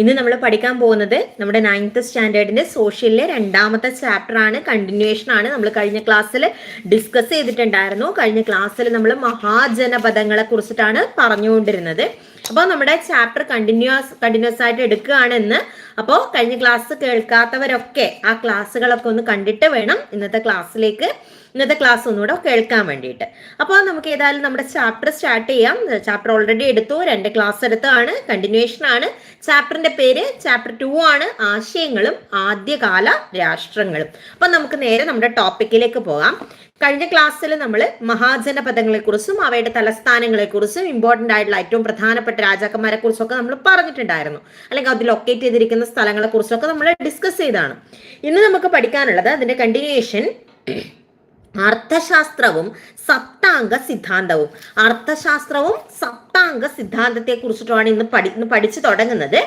ഇന്ന് നമ്മൾ പഠിക്കാൻ പോകുന്നത് നമ്മുടെ നയൻത്ത് സ്റ്റാൻഡേർഡിന്റെ സോഷ്യലിലെ രണ്ടാമത്തെ ചാപ്റ്റർ ആണ്. കണ്ടിന്യൂവേഷൻ ആണ്. നമ്മൾ കഴിഞ്ഞ ക്ലാസ്സിൽ ഡിസ്കസ് ചെയ്തിട്ടുണ്ടായിരുന്നു. കഴിഞ്ഞ ക്ലാസ്സിൽ നമ്മൾ മഹാജനപദങ്ങളെ കുറിച്ചിട്ടാണ് പറഞ്ഞുകൊണ്ടിരുന്നത്. അപ്പോൾ നമ്മുടെ ചാപ്റ്റർ കണ്ടിന്യൂസ് കണ്ടിന്യൂസ് ആയിട്ട് എടുക്കുകയാണെന്ന്. അപ്പോൾ കഴിഞ്ഞ ക്ലാസ് കേൾക്കാത്തവരൊക്കെ ആ ക്ലാസ്സുകളൊക്കെ ഒന്ന് കണ്ടിട്ട് വേണം ഇന്നത്തെ ക്ലാസ്സിലേക്ക് ഇന്നത്തെ ക്ലാസ് ഒന്നുകൂടെ കേൾക്കാൻ വേണ്ടിയിട്ട്. അപ്പോൾ നമുക്ക് ഏതായാലും നമ്മുടെ ചാപ്റ്റർ സ്റ്റാർട്ട് ചെയ്യാം. ചാപ്റ്റർ ഓൾറെഡി എടുത്തു. രണ്ട് ക്ലാസ് എടുത്താണ് കണ്ടിന്യൂഷൻ ആണ്. ചാപ്റ്ററിന്റെ പേര് ചാപ്റ്റർ ടു ആണ്. ആശയങ്ങളും ആദ്യകാല രാഷ്ട്രങ്ങളും. അപ്പൊ നമുക്ക് നേരെ നമ്മുടെ ടോപ്പിക്കിലേക്ക് പോകാം. കഴിഞ്ഞ ക്ലാസ്സിൽ നമ്മൾ മഹാജന കുറിച്ചും അവയുടെ തലസ്ഥാനങ്ങളെക്കുറിച്ചും ഇമ്പോർട്ടന്റ് ആയിട്ടുള്ള ഏറ്റവും പ്രധാനപ്പെട്ട രാജാക്കന്മാരെ കുറിച്ചൊക്കെ നമ്മൾ പറഞ്ഞിട്ടുണ്ടായിരുന്നു. അല്ലെങ്കിൽ അത് ലൊക്കേറ്റ് ചെയ്തിരിക്കുന്ന സ്ഥലങ്ങളെ കുറിച്ചൊക്കെ നമ്മൾ ഡിസ്കസ് ചെയ്താണ് ഇന്ന് നമുക്ക് പഠിക്കാനുള്ളത് അതിന്റെ കണ്ടിന്യൂഷൻ അർത്ഥശാസ്ത്രവും സപ്താംഗ സിദ്ധാന്തവും. അർത്ഥശാസ്ത്രവും സപ്താംഗ സിദ്ധാന്തത്തെ കുറിച്ചിട്ടാണ് ഇന്ന് പഠി ഇന്ന് പഠിച്ചു തുടങ്ങുന്നത്.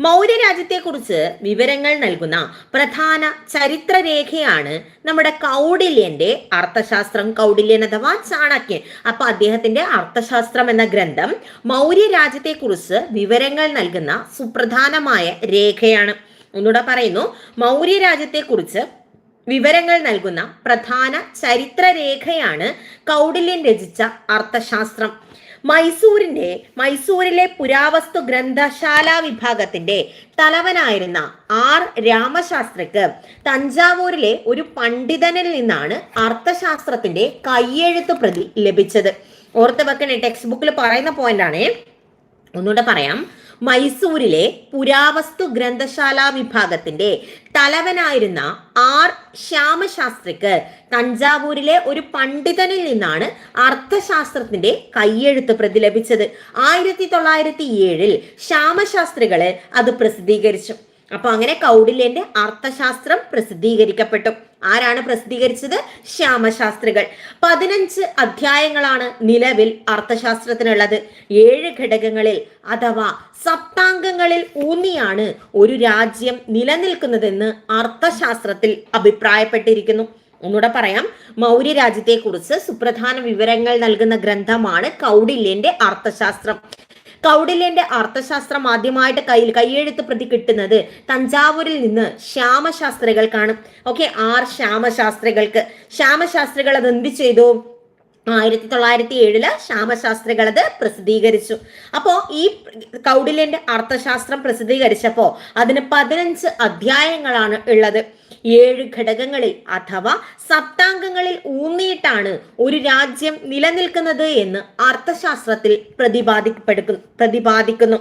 മൗര്യ രാജ്യത്തെക്കുറിച്ച് വിവരങ്ങൾ നൽകുന്ന പ്രധാന ചരിത്രരേഖയാണ് നമ്മുടെ കൗടില്യന്റെ അർത്ഥശാസ്ത്രം. കൗടില്യൻ അഥവാ ചാണക്യൻ. അപ്പൊ അദ്ദേഹത്തിന്റെ അർത്ഥശാസ്ത്രം എന്ന ഗ്രന്ഥം മൗര്യ രാജ്യത്തെക്കുറിച്ച് വിവരങ്ങൾ നൽകുന്ന സുപ്രധാനമായ രേഖയാണ്. ഒന്നുകൂടെ പറയുന്നു. മൗര്യ രാജ്യത്തെക്കുറിച്ച് വിവരങ്ങൾ നൽകുന്ന പ്രധാന ചരിത്രരേഖയാണ് കൗടില്യൻ രചിച്ച അർത്ഥശാസ്ത്രം. മൈസൂരിന്റെ മൈസൂരിലെ പുരാവസ്തു ഗ്രന്ഥശാല വിഭാഗത്തിന്റെ തലവനായിരുന്ന ആർ രാമശാസ്ത്രിക്ക് തഞ്ചാവൂരിലെ ഒരു പണ്ഡിതനിൽ നിന്നാണ് അർത്ഥശാസ്ത്രത്തിന്റെ കയ്യെഴുത്ത് പ്രതി ലഭിച്ചത്. ഓർത്ത് വെക്കണേ ടെക്സ്റ്റ് ബുക്കിൽ പറയുന്ന പോയിന്റ് ആണേ. ഒന്നുകൂടെ പറയാം. മൈസൂരിലെ പുരാവസ്തു ഗ്രന്ഥശാല വിഭാഗത്തിന്റെ തലവനായിരുന്ന ആർ ശ്യാമശാസ്ത്രിക്ക് തഞ്ചാവൂരിലെ ഒരു പണ്ഡിതനിൽ നിന്നാണ് അർത്ഥശാസ്ത്രത്തിന്റെ കയ്യെഴുത്ത് പ്രതി ലഭിച്ചത് ആയിരത്തി തൊള്ളായിരത്തി ഏഴിൽ ശ്യാമശാസ്ത്രികൾ അത് പ്രസിദ്ധീകരിച്ചു. അപ്പൊ അങ്ങനെ കൗടില്യന്റെ അർത്ഥശാസ്ത്രം പ്രസിദ്ധീകരിക്കപ്പെട്ടു. ആരാണ് പ്രസിദ്ധീകരിച്ചത്? ശ്യാമശാസ്ത്രികൾ. പതിനഞ്ച് അധ്യായങ്ങളാണ് നിലവിൽ അർത്ഥശാസ്ത്രത്തിനുള്ളത്. ഏഴ് ഘടകങ്ങളിൽ അഥവാ സപ്താംഗങ്ങളിൽ ഊന്നിയാണ് ഒരു രാജ്യം നിലനിൽക്കുന്നതെന്ന് അർത്ഥശാസ്ത്രത്തിൽ അഭിപ്രായപ്പെട്ടിരിക്കുന്നു. ഒന്നുകൂടെ പറയാം. മൗര്യ രാജ്യത്തെക്കുറിച്ച് സുപ്രധാന വിവരങ്ങൾ നൽകുന്ന ഗ്രന്ഥമാണ് കൗടില്യന്റെ അർത്ഥശാസ്ത്രം. കൗടില്യന്റെ അർത്ഥശാസ്ത്രം ആദ്യമായിട്ട് കയ്യിൽ കയ്യെഴുത്ത് പ്രതി കിട്ടുന്നത് തഞ്ചാവൂരിൽ നിന്ന് ശ്യാമശാസ്ത്രികൾക്കാണ്. Okay R ശ്യാമശാസ്ത്രികൾക്ക്. ശ്യാമശാസ്ത്രികൾ അത് എന്ത് ചെയ്തു? ആയിരത്തി തൊള്ളായിരത്തി ഏഴിൽ ശ്യാമശാസ്ത്രികൾ അത് പ്രസിദ്ധീകരിച്ചു. അപ്പോ ഈ കൗടില്യന്റെ അർത്ഥശാസ്ത്രം പ്രസിദ്ധീകരിച്ചപ്പോ അതിന് പതിനഞ്ച് അധ്യായങ്ങളാണ് ഉള്ളത്. ഏഴ് ഘടകങ്ങളിൽ അഥവാ സപ്താംഗങ്ങളിൽ ഊന്നിയിട്ടാണ് ഒരു രാജ്യം നിലനിൽക്കുന്നത് എന്ന് അർത്ഥശാസ്ത്രത്തിൽ പ്രതിപാദിക്കപ്പെടുക്കുന്നു പ്രതിപാദിക്കുന്നു.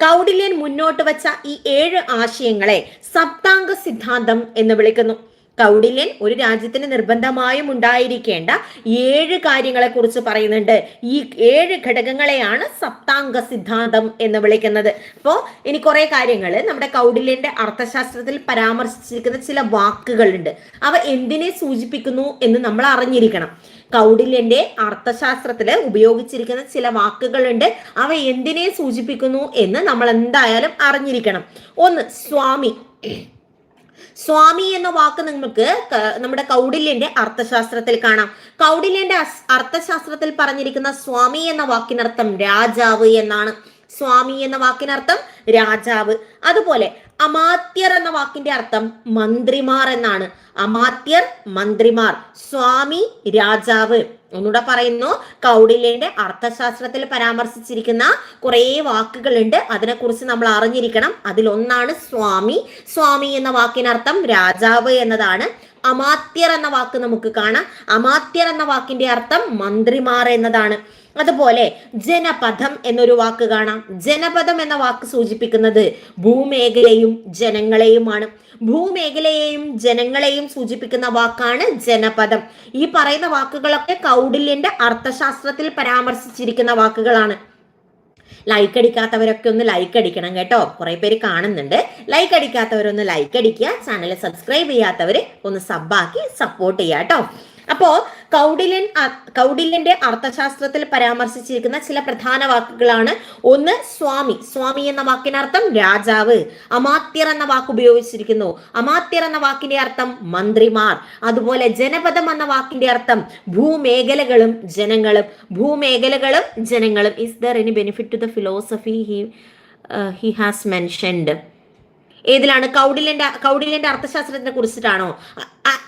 കൗടില്യൻ മുന്നോട്ട് വച്ച ഈ ഏഴ് ആശയങ്ങളെ സപ്താംഗ സിദ്ധാന്തം എന്ന് വിളിക്കുന്നു. കൗടില്യൻ ഒരു രാജ്യത്തിന് നിർബന്ധമായും ഉണ്ടായിരിക്കേണ്ട ഏഴ് കാര്യങ്ങളെ കുറിച്ച് പറയുന്നുണ്ട്. ഈ ഏഴ് ഘടകങ്ങളെയാണ് സപ്താംഗ സിദ്ധാന്തം എന്ന് വിളിക്കുന്നത്. അപ്പോൾ ഇനി കുറെ കാര്യങ്ങൾ നമ്മുടെ കൗടില്യന്റെ അർത്ഥശാസ്ത്രത്തിൽ പരാമർശിച്ചിരിക്കുന്ന ചില വാക്കുകളുണ്ട്. അവ എന്തിനെ സൂചിപ്പിക്കുന്നു എന്ന് നമ്മൾ അറിഞ്ഞിരിക്കണം. കൗടില്യന്റെ അർത്ഥശാസ്ത്രത്തിൽ ഉപയോഗിച്ചിരിക്കുന്ന ചില വാക്കുകളുണ്ട്. അവ എന്തിനെ സൂചിപ്പിക്കുന്നു എന്ന് നമ്മൾ എന്തായാലും അറിഞ്ഞിരിക്കണം. ഒന്ന് സ്വാമി. സ്വാമി എന്ന വാക്ക് നിങ്ങൾക്ക് നമ്മുടെ കൗടില്യന്റെ അർത്ഥശാസ്ത്രത്തിൽ കാണാം. കൗടില്യന്റെ അർത്ഥശാസ്ത്രത്തിൽ പറഞ്ഞിരിക്കുന്ന സ്വാമി എന്ന വാക്കിനർത്ഥം രാജാവ് എന്നാണ്. സ്വാമി എന്ന വാക്കിനർത്ഥം രാജാവ്. അതുപോലെ അമാത്യർ എന്ന വാക്കിന്റെ അർത്ഥം മന്ത്രിമാർ എന്നാണ്. അമാത്യർ മന്ത്രിമാർ സ്വാമി രാജാവ്. ഒന്നുകൂടെ പറയുന്നു. കൗടില്യന്റെ അർത്ഥശാസ്ത്രത്തിൽ പരാമർശിച്ചിരിക്കുന്ന കുറേ വാക്കുകളുണ്ട്. അതിനെക്കുറിച്ച് നമ്മൾ അറിഞ്ഞിരിക്കണം. അതിലൊന്നാണ് സ്വാമി. സ്വാമി എന്ന വാക്കിനർത്ഥം രാജാവ് എന്നതാണ്. അമാത്യർ എന്ന വാക്ക് നമുക്ക് കാണാം. അമാത്യർ എന്ന വാക്കിന്റെ അർത്ഥം മന്ത്രിമാർ എന്നതാണ്. അതുപോലെ ജനപഥം എന്നൊരു വാക്ക് കാണാം. ജനപഥം എന്ന വാക്ക് സൂചിപ്പിക്കുന്നത് ഭൂമേഖലയും ജനങ്ങളെയുമാണ്. ഭൂമേഖലയെയും ജനങ്ങളെയും സൂചിപ്പിക്കുന്ന വാക്കാണ് ജനപദം. ഈ പറയുന്ന വാക്കുകളൊക്കെ കൗടില്യന്റെ അർത്ഥശാസ്ത്രത്തിൽ പരാമർശിച്ചിരിക്കുന്ന വാക്കുകളാണ്. ലൈക്ക് അടിക്കാത്തവരൊക്കെ ഒന്ന് ലൈക്ക് അടിക്കണം കേട്ടോ. കുറെ പേര് കാണുന്നുണ്ട്. ലൈക്ക് അടിക്കാത്തവരൊന്ന് ലൈക്ക് അടിക്കുക. ചാനൽ സബ്സ്ക്രൈബ് ചെയ്യാത്തവർ ഒന്ന് സബ്ബാക്കി സപ്പോർട്ട് ചെയ്യുക കേട്ടോ. അപ്പോ കൗടില്യൻ കൗടില്യന്റെ അർത്ഥശാസ്ത്രത്തിൽ പരാമർശിച്ചിരിക്കുന്ന ചില പ്രധാന വാക്കുകളാണ് ഒന്ന് സ്വാമി. സ്വാമി എന്ന വാക്കിനർത്ഥം രാജാവ്. അമാത്യർ എന്ന വാക്ക് ഉപയോഗിച്ചിരിക്കുന്നു. അമാത്യർ എന്ന വാക്കിന്റെ അർത്ഥം മന്ത്രിമാർ. അതുപോലെ ജനപദം എന്ന വാക്കിന്റെ അർത്ഥം ഭൂമേഖലകളും ജനങ്ങളും. ഭൂമേഖലകളും ജനങ്ങളും. Is there any benefit to the philosophy he he has mentioned ഏതിലാണ് കൗഡില്യന്റെ കൗഡില്യന്റെ അർത്ഥശാസ്ത്രത്തിനെ കുറിച്ചിട്ടാണോ?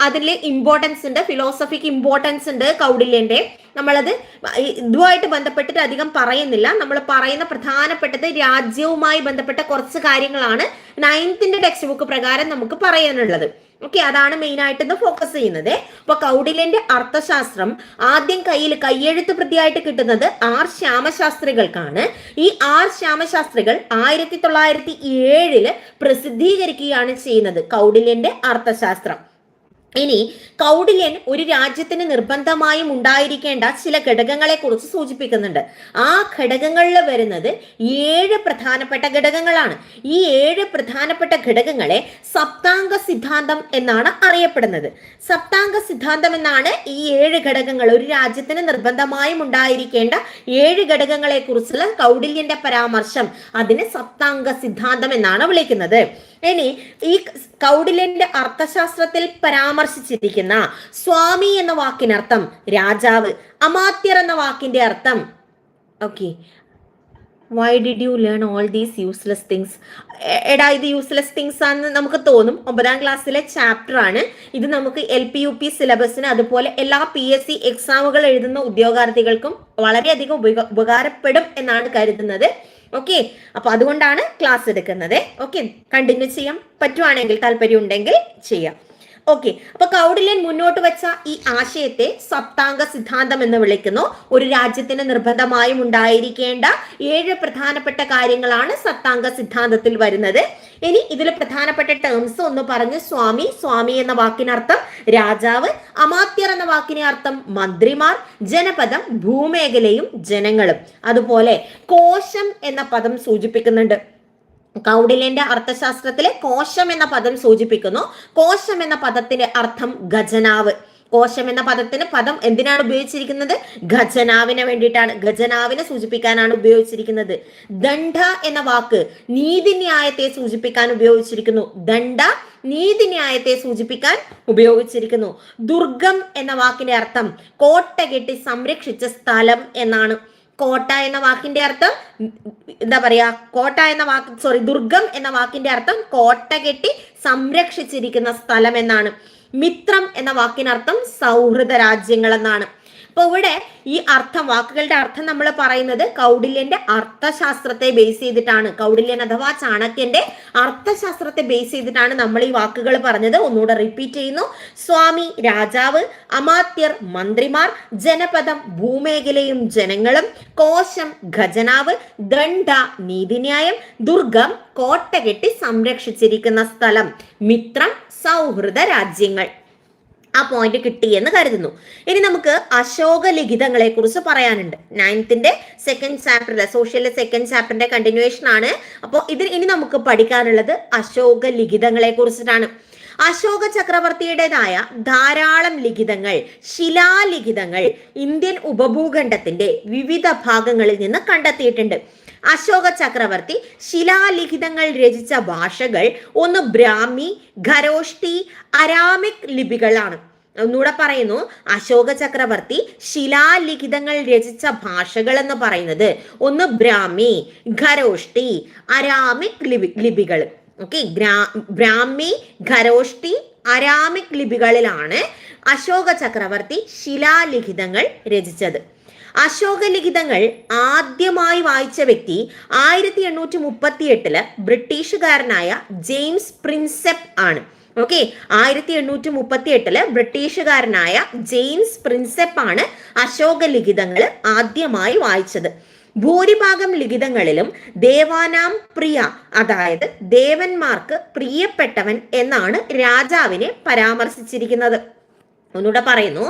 അതിൽ ഇമ്പോർട്ടൻസ് ഉണ്ട് ഫിലോസഫിക്ക് ഇമ്പോർട്ടൻസ് ഉണ്ട് കൗഡില്യന്റെ നമ്മളത് ഇതുമായിട്ട് ബന്ധപ്പെട്ടിട്ട് അധികം പറയുന്നില്ല. നമ്മൾ പറയുന്ന പ്രധാനപ്പെട്ടത് രാജ്യവുമായി ബന്ധപ്പെട്ട കുറച്ച് കാര്യങ്ങളാണ്. നയൻത്തിന്റെ ടെക്സ്റ്റ് ബുക്ക് പ്രകാരം നമുക്ക് പറയാനുള്ളത്. ഓക്കെ അതാണ് മെയിൻ ആയിട്ട് ഇന്ന് ഫോക്കസ് ചെയ്യുന്നത്. അപ്പൊ കൗടില്യന്റെ അർത്ഥശാസ്ത്രം ആദ്യം കയ്യിൽ കയ്യെഴുത്ത് പ്രതിയായിട്ട് കിട്ടുന്നത് ആർ ശ്യാമശാസ്ത്രികൾക്കാണ്. ഈ ആർ ശ്യാമശാസ്ത്രികൾ ആയിരത്തി തൊള്ളായിരത്തി ഏഴിൽ പ്രസിദ്ധീകരിക്കുകയാണ് ചെയ്യുന്നത് കൗടില്യന്റെ അർത്ഥശാസ്ത്രം. ഇനി കൗടില്യൻ ഒരു രാജ്യത്തിന് നിർബന്ധമായും ഉണ്ടായിരിക്കേണ്ട ചില ഘടകങ്ങളെ കുറിച്ച് സൂചിപ്പിക്കുന്നുണ്ട്. ആ ഘടകങ്ങളിൽ വരുന്നത് ഏഴ് പ്രധാനപ്പെട്ട ഘടകങ്ങളാണ്. ഈ ഏഴ് പ്രധാനപ്പെട്ട ഘടകങ്ങളെ സപ്താംഗ സിദ്ധാന്തം എന്നാണ് അറിയപ്പെടുന്നത്. സപ്താംഗ സിദ്ധാന്തം എന്നാണ് ഈ ഏഴ് ഘടകങ്ങൾ ഒരു രാജ്യത്തിന് നിർബന്ധമായും ഉണ്ടായിരിക്കേണ്ട ഏഴ് ഘടകങ്ങളെ കുറിച്ചുള്ള കൗടില്യന്റെ പരാമർശം. അതിന് സപ്താംഗ സിദ്ധാന്തം എന്നാണ് വിളിക്കുന്നത്. ഇനി ഈ കൗടില്യന്റെ അർത്ഥശാസ്ത്രത്തിൽ പരാമർശിച്ചിരിക്കുന്ന സ്വാമി എന്ന വാക്കിനർത്ഥം രാജാവ് അമാത്യർ എന്ന വാക്കിന്റെ അർത്ഥം. Okay why did you learn all these useless things എടാ ഇത് യൂസ്ലെസ് തിങ്സ് ആണെന്ന് നമുക്ക് തോന്നും. ഒമ്പതാം ക്ലാസ്സിലെ ചാപ്റ്റർ ആണ്. ഇത് നമുക്ക് എൽ പി യു പി സിലബസിന് അതുപോലെ എല്ലാ പി എസ് സി എക്സാമുകൾ എഴുതുന്ന ഉദ്യോഗാർത്ഥികൾക്കും വളരെയധികം ഉപകാരപ്പെടും എന്നാണ് കരുതുന്നത്. ഓക്കെ അപ്പൊ അതുകൊണ്ടാണ് ക്ലാസ് എടുക്കുന്നത്. ഓക്കെ കണ്ടിന്യൂ ചെയ്യാം. പറ്റുവാണെങ്കിൽ താല്പര്യം ഉണ്ടെങ്കിൽ ചെയ്യാം. ഓക്കെ അപ്പൊ കൗടില്യൻ മുന്നോട്ട് വെച്ച ഈ ആശയത്തെ സപ്താംഗ സിദ്ധാന്തം എന്ന് വിളിക്കുന്നു. ഒരു രാജ്യത്തിന് നിർബന്ധമായും ഉണ്ടായിരിക്കേണ്ട ഏഴ് പ്രധാനപ്പെട്ട കാര്യങ്ങളാണ് സപ്താംഗ സിദ്ധാന്തത്തിൽ വരുന്നത്. ഇനി ഇതിൽ പ്രധാനപ്പെട്ട ടേംസ് ഒന്ന് പറഞ്ഞു സ്വാമി സ്വാമി എന്ന വാക്കിനർത്ഥം രാജാവ് അമാത്യർ എന്ന വാക്കിനെ അർത്ഥം മന്ത്രിമാർ ജനപദം ഭൂമേഖലയും ജനങ്ങളും. അതുപോലെ കോശം എന്ന പദം സൂചിപ്പിക്കുന്നുണ്ട്. കൗടില്യന്റെ അർത്ഥശാസ്ത്രത്തിലെ കോശം എന്ന പദം സൂചിപ്പിക്കുന്നു. കോശം എന്ന പദത്തിന്റെ അർത്ഥം ഖജനാവ്. കോശം എന്ന പദത്തിന് പദം എന്തിനാണ് ഉപയോഗിച്ചിരിക്കുന്നത്? ഖജനാവിനെ വേണ്ടിയിട്ടാണ്. ഖജനാവിനെ സൂചിപ്പിക്കാനാണ് ഉപയോഗിച്ചിരിക്കുന്നത്. ദണ്ഡ എന്ന വാക്ക് നീതിന്യായത്തെ സൂചിപ്പിക്കാൻ ഉപയോഗിച്ചിരിക്കുന്നു. ദണ്ഡ നീതിന്യായത്തെ സൂചിപ്പിക്കാൻ ഉപയോഗിച്ചിരിക്കുന്നു. ദുർഗം എന്ന വാക്കിന്റെ അർത്ഥം കോട്ട കെട്ടി സംരക്ഷിച്ച സ്ഥലം എന്നാണ്. കോട്ട എന്ന വാക്കിന്റെ അർത്ഥം എന്താ പറയാ കോട്ട എന്ന വാക്ക് സോറി ദുർഗം എന്ന വാക്കിന്റെ അർത്ഥം കോട്ട കെട്ടി സംരക്ഷിച്ചിരിക്കുന്ന സ്ഥലം എന്നാണ്. മിത്രം എന്ന വാക്കിനർത്ഥം സൗഹൃദ രാജ്യങ്ങൾ എന്നാണ്. അപ്പൊ ഇവിടെ ഈ അർത്ഥം വാക്കുകളുടെ അർത്ഥം നമ്മൾ പറയുന്നത് കൗടില്യന്റെ അർത്ഥശാസ്ത്രത്തെ ബേസ് ചെയ്തിട്ടാണ്. കൗടില്യൻ അഥവാ ചാണക്യന്റെ അർത്ഥശാസ്ത്രത്തെ ബേസ് ചെയ്തിട്ടാണ് നമ്മൾ ഈ വാക്കുകൾ പറഞ്ഞത്. ഒന്നുകൂടെ റിപ്പീറ്റ് ചെയ്യുന്നു. സ്വാമി രാജാവ് അമാത്യർ മന്ത്രിമാർ ജനപദം ഭൂമേഖലയും ജനങ്ങളും കോശം ഖജനാവ് ദണ്ഡ നീതിന്യായം ദുർഗം കോട്ട കെട്ടി സംരക്ഷിച്ചിരിക്കുന്ന സ്ഥലം മിത്രം സൗഹൃദ രാജ്യങ്ങൾ. ആ പോയിന്റ് കിട്ടി എന്ന് കരുതുന്നു. ഇനി നമുക്ക് അശോക ലിഖിതങ്ങളെ കുറിച്ച് പറയാനുണ്ട് നയൻത്തിന്റെ സെക്കൻഡ് ചാപ്റ്റർ സോഷ്യലിലെ സെക്കൻഡ് ചാപ്റ്ററിന്റെ കണ്ടിന്യൂവേഷൻ ആണ്. അപ്പോൾ ഇതിൽ ഇനി നമുക്ക് പഠിക്കാനുള്ളത് അശോക ലിഖിതങ്ങളെ കുറിച്ചിട്ടാണ് അശോക ചക്രവർത്തിയുടേതായ ധാരാളം ലിഖിതങ്ങൾ ശിലാലിഖിതങ്ങൾ ഇന്ത്യൻ ഉപഭൂഖണ്ഡത്തിന്റെ വിവിധ ഭാഗങ്ങളിൽ നിന്ന് കണ്ടെത്തിയിട്ടുണ്ട്. അശോക ചക്രവർത്തി ശിലാലിഖിതങ്ങൾ രചിച്ച ഭാഷകൾ ഒന്ന് ബ്രാഹ്മി ഖരോഷ്ടി അരാമിക് ലിപികളാണ്. ഒന്നുകൂടെ പറയുന്നു. അശോക ചക്രവർത്തി ശിലാലിഖിതങ്ങൾ രചിച്ച ഭാഷകൾ എന്ന് പറയുന്നത് ഒന്ന് ബ്രാഹ്മി ഖരോഷ്ടി അരാമിക് ലിപി ലിപികൾ. ഓക്കെ ബ്രാഹ്മി ഖരോഷ്ടി അരാമിക് ലിപികളിലാണ് അശോക ചക്രവർത്തി ശിലാലിഖിതങ്ങൾ രചിച്ചത്. അശോക ലിഖിതങ്ങൾ ആദ്യമായി വായിച്ച വ്യക്തി ആയിരത്തി എണ്ണൂറ്റി മുപ്പത്തി എട്ടിൽ ബ്രിട്ടീഷുകാരനായ ജെയിംസ് പ്രിൻസെപ്പ് ആണ്. ഓക്കെ? ആയിരത്തി എണ്ണൂറ്റി മുപ്പത്തി എട്ടിൽ ബ്രിട്ടീഷുകാരനായ ജെയിംസ് പ്രിൻസെപ്പ് ആണ് അശോക ലിഖിതങ്ങൾ ആദ്യമായി വായിച്ചത്. ഭൂരിഭാഗം ലിഖിതങ്ങളിലും ദേവാനാം പ്രിയ അതായത് ദേവന്മാർക്ക് പ്രിയപ്പെട്ടവൻ എന്നാണ് രാജാവിനെ പരാമർശിച്ചിരിക്കുന്നത്. ഒന്നുകൂടെ പറയുന്നു.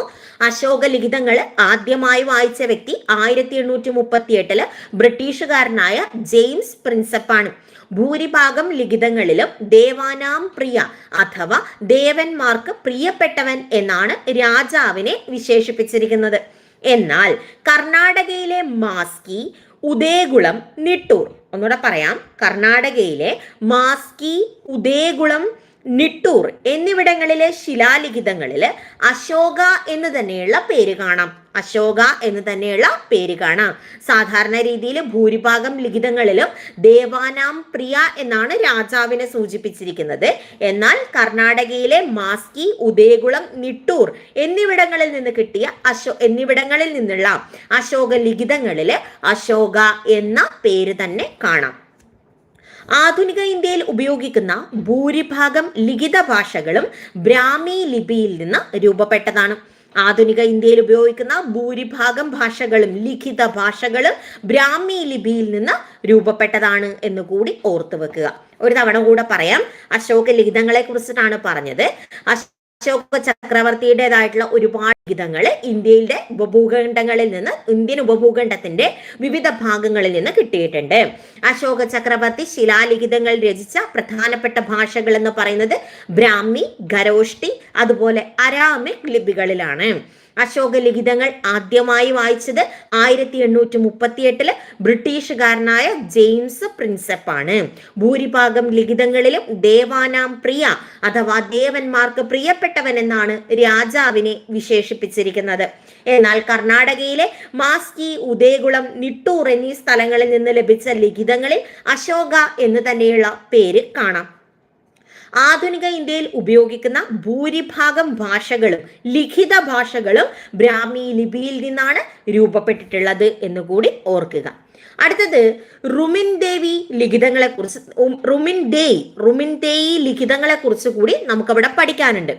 അശോക ലിഖിതങ്ങൾ ആദ്യമായി വായിച്ച വ്യക്തി ആയിരത്തി എണ്ണൂറ്റി മുപ്പത്തി എട്ടിൽ ബ്രിട്ടീഷുകാരനായ ജെയിംസ് പ്രിൻസപ്പാണ്. ഭൂരിഭാഗം ലിഖിതങ്ങളിലും ദേവാനാം പ്രിയ അഥവാ ദേവന്മാർക്ക് പ്രിയപ്പെട്ടവൻ എന്നാണ് രാജാവിനെ വിശേഷിപ്പിച്ചിരിക്കുന്നത്. എന്നാൽ കർണാടകയിലെ മാസ്കി ഉദയകുളം നിട്ടൂർ ഒന്നുകൂടെ പറയാം. കർണാടകയിലെ മാസ്കി ഉദയകുളം നിട്ടൂർ എന്നിവിടങ്ങളിലെ ശിലാലിഖിതങ്ങളിൽ അശോക എന്ന് തന്നെയുള്ള പേര് കാണാം. അശോക എന്ന് തന്നെയുള്ള പേര് കാണാം. സാധാരണ രീതിയിൽ ഭൂരിഭാഗം ലിഖിതങ്ങളിലും ദേവാനാം പ്രിയ എന്നാണ് രാജാവിനെ സൂചിപ്പിച്ചിരിക്കുന്നത്. എന്നാൽ കർണാടകയിലെ മാസ്കി ഉദയകുളം നിട്ടൂർ എന്നിവിടങ്ങളിൽ നിന്ന് കിട്ടിയ അശോ എന്നിവിടങ്ങളിൽ നിന്നുള്ള അശോക ലിഖിതങ്ങളിൽ അശോക എന്ന പേര് തന്നെ കാണാം. ആധുനിക ഇന്ത്യയിൽ ഉപയോഗിക്കുന്ന ഭൂരിഭാഗം ലിഖിത ഭാഷകളും ബ്രാഹ്മി ലിപിയിൽ നിന്ന് രൂപപ്പെട്ടതാണ്. ആധുനിക ഇന്ത്യയിൽ ഉപയോഗിക്കുന്ന ഭൂരിഭാഗം ഭാഷകളും ലിഖിത ഭാഷകളും ബ്രാഹ്മി ലിപിയിൽ നിന്ന് രൂപപ്പെട്ടതാണ് എന്ന് കൂടി ഓർത്തു വെക്കുക. ഒരു തവണ കൂടെ പറയാം. അശോക ലിഖിതങ്ങളെ കുറിച്ചിട്ടാണ് പറഞ്ഞത്. അശോക ചക്രവർത്തിയുടേതായിട്ടുള്ള ഒരുപാട് ഗീതങ്ങൾ ഇന്ത്യയിലെ ഉപഭൂഖണ്ഡങ്ങളിൽ നിന്ന് ഇന്ത്യൻ ഉപഭൂഖണ്ഡത്തിന്റെ വിവിധ ഭാഗങ്ങളിൽ നിന്ന് കിട്ടിയിട്ടുണ്ട്. അശോക ചക്രവർത്തി ശിലാലിഖിതങ്ങൾ രചിച്ച പ്രധാനപ്പെട്ട ഭാഷകൾ എന്ന് പറയുന്നത് ബ്രാഹ്മി ഖരോഷ്ടി അതുപോലെ അരാമിക് ലിപികളിലാണ്. അശോക ലിഖിതങ്ങൾ ആദ്യമായി വായിച്ചത് ആയിരത്തി എണ്ണൂറ്റി മുപ്പത്തി എട്ടിൽ ബ്രിട്ടീഷുകാരനായ ജെയിംസ് പ്രിൻസെപ്പ് ആണ് ഭൂരിഭാഗം ലിഖിതങ്ങളിലും ദേവാനാം പ്രിയ അഥവാ ദേവന്മാർക്ക് പ്രിയപ്പെട്ടവൻ എന്നാണ് രാജാവിനെ വിശേഷിപ്പിച്ചിരിക്കുന്നത്. എന്നാൽ കർണാടകയിലെ മാസ്കി ഉദയകുളം നിട്ടൂർ എന്നീ സ്ഥലങ്ങളിൽ നിന്ന് ലഭിച്ച ലിഖിതങ്ങളിൽ അശോക എന്ന് തന്നെയുള്ള പേര് കാണാം. ആധുനിക ഇന്ത്യയിൽ ഉപയോഗിക്കുന്ന ഭൂരിഭാഗം ഭാഷകളും ലിഖിത ഭാഷകളും ബ്രാഹ്മി ലിപിയിൽ നിന്നാണ് രൂപപ്പെട്ടിട്ടുള്ളത് എന്ന് കൂടി ഓർക്കുക. അടുത്തത് റുമിൻ ദേവി ലിഖിതങ്ങളെ കുറിച്ച് റുമിൻ ദേയ് റുമിൻ ദേയി ലിഖിതങ്ങളെ കുറിച്ച് കൂടി നമുക്കവിടെ പഠിക്കാനുണ്ട്.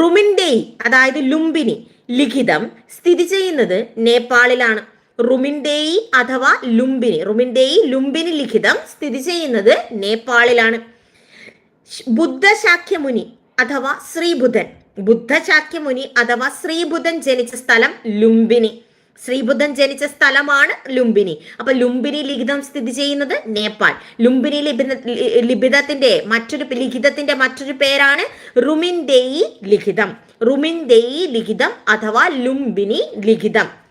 റുമിൻ ദേയ് അതായത് ലുംബിനി ലിഖിതം സ്ഥിതി ചെയ്യുന്നത് നേപ്പാളിലാണ്. റുമിൻദേയി അഥവാ ലുംബിനി റുമിൻദേയി ലുംബിനി ലിഖിതം സ്ഥിതി ചെയ്യുന്നത് നേപ്പാളിലാണ്. ബുദ്ധശാഖ്യമുനി അഥവാ ശ്രീബുധൻ. ബുദ്ധശാഖ്യമുനി അഥവാ ശ്രീബുധൻ ജനിച്ച സ്ഥലം ലുംബിനി. ശ്രീബുദ്ധൻ ജനിച്ച സ്ഥലമാണ് ലുംബിനി. അപ്പൊ ലുംബിനി ലിഖിതം സ്ഥിതി ചെയ്യുന്നത് നേപ്പാൾ. ലുംബിനി ലിഖിത ലിഖിതത്തിന്റെ മറ്റൊരു ലിഖിതത്തിന്റെ മറ്റൊരു പേരാണ് റുമിൻ ദേയി ലിഖിതം. റുമിൻ ദേയി ലിഖിതം അഥവാ ലുംബിനി ലിഖിതം.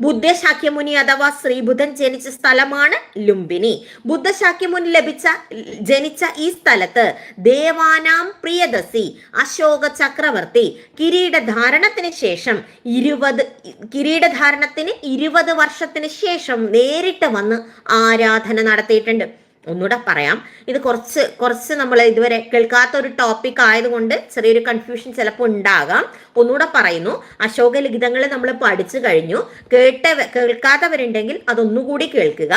ബുദ്ധശാക്യമുനി അഥവാ ശ്രീബുധൻ ജനിച്ച സ്ഥലമാണ് ലുംബിനി. ബുദ്ധശാക്യമുനി ലഭിച്ച ജനിച്ച ഈ സ്ഥലത്ത് ദേവാനാം പ്രിയദസി അശോക ചക്രവർത്തി കിരീടധാരണത്തിന് ശേഷം ഇരുപത് കിരീടധാരണത്തിന് ഇരുപത് വർഷത്തിന് ശേഷം നേരിട്ട് വന്ന് ആരാധന നടത്തിയിട്ടുണ്ട്. ഒന്നുകൂടെ പറയാം. ഇത് കുറച്ച് കുറച്ച് നമ്മൾ ഇതുവരെ കേൾക്കാത്ത ഒരു ടോപ്പിക് ആയതുകൊണ്ട് ചെറിയൊരു കൺഫ്യൂഷൻ ചിലപ്പോൾ ഉണ്ടാകാം. ഒന്നുകൂടെ പറയുന്നു അശോക ലിഖിതങ്ങൾ നമ്മൾ പഠിച്ചു കഴിഞ്ഞു. കേട്ട കേൾക്കാത്തവരുണ്ടെങ്കിൽ അതൊന്നുകൂടി കേൾക്കുക.